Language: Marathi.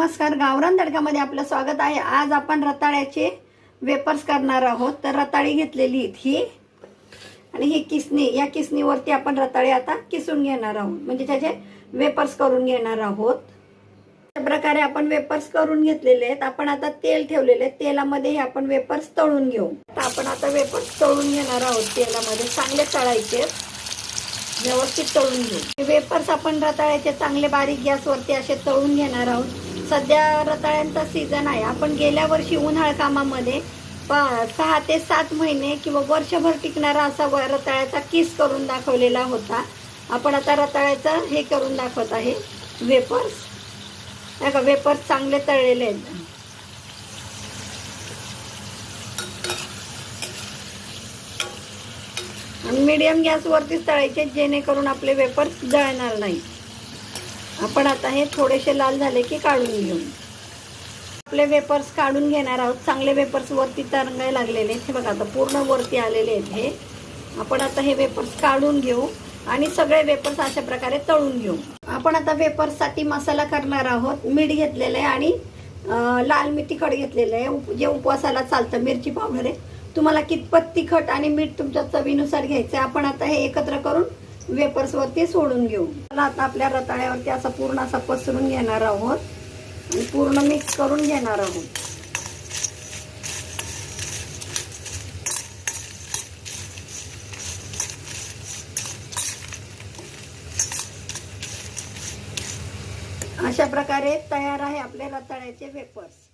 नमस्कार गावरान तडकामध्ये आपलं स्वागत आहे. आज आपण रताळ्याचे वेपर्स करणार आहोत. तर रताळी घेतलेली आहेत ही. आणि ही किसणी या किसणीवरती आपण रताळे आता किसून घेणार आहोत. म्हणजे त्याचे वेपर्स करून घेणार आहोत. अशा प्रकारे आपण वेपर्स करून घेतलेले आहेत. आपण आता तेल ठेवलेले आहे तेलामध्ये हे आपण वेपर्स तळून घेऊ. तर आपण आता वेपर्स तळून घेणार आहोत तेलामध्ये. चांगले तळायचे व्यवस्थित तळून घेऊ. वेपर्स आपण रताळ्याचे चांगले बारीक गॅसवरती असे तळून घेणार आहोत. सध्या रताळ्यांचा सीझन आहे. आपण गेल्या वर्षी उन्हाळ कामामध्ये पा- सहा ते सात महिने किंवा वर्षभर टिकणारा असा व- रताळ्याचा किस करून दाखवलेला होता. आपण आता रताळ्याचं हे करून दाखवत आहे. वेपर्स नाही का वेपर्स चांगले तळलेले आहेत. आणि मीडियम गॅसवरतीच तळायचे जेणेकरून आपले वेपर्स जळणार नाही आपण आता हे थोडेसे लाल झाले की काढून घेऊ. आपले वेपर्स काढून घेणार आहोत. चांगले वेपर्स वरती तरंगायला लागलेले आहेत. हे बघा आता पूर्ण वरती आलेले आहेत हे. आपण आता हे वेपर्स काढून घेऊ आणि सगळे वेपर्स अशा प्रकारे तळून घेऊ. आपण आता वेपर्ससाठी मसाला करणार आहोत. मीठ घेतलेलं आहे आणि लाल मी तिखट घेतलेलं आहे. उप- जे उपवासाला चालतं मिरची पावडर आहे. तुम्हाला कितपत तिखट आणि मीठ तुमच्या चवीनुसार घ्यायचं आहे आपण आता हे एकत्र करून वेपर्स वरती सोडून घेऊ. मला आता आपल्या रताळ्यावरती असा पूर्ण असा पसरून घेणार आहोत. आणि पूर्ण मिक्स करून घेणार आहोत. अशा प्रकारे तयार आहे आपले रताळ्याचे वेपर्स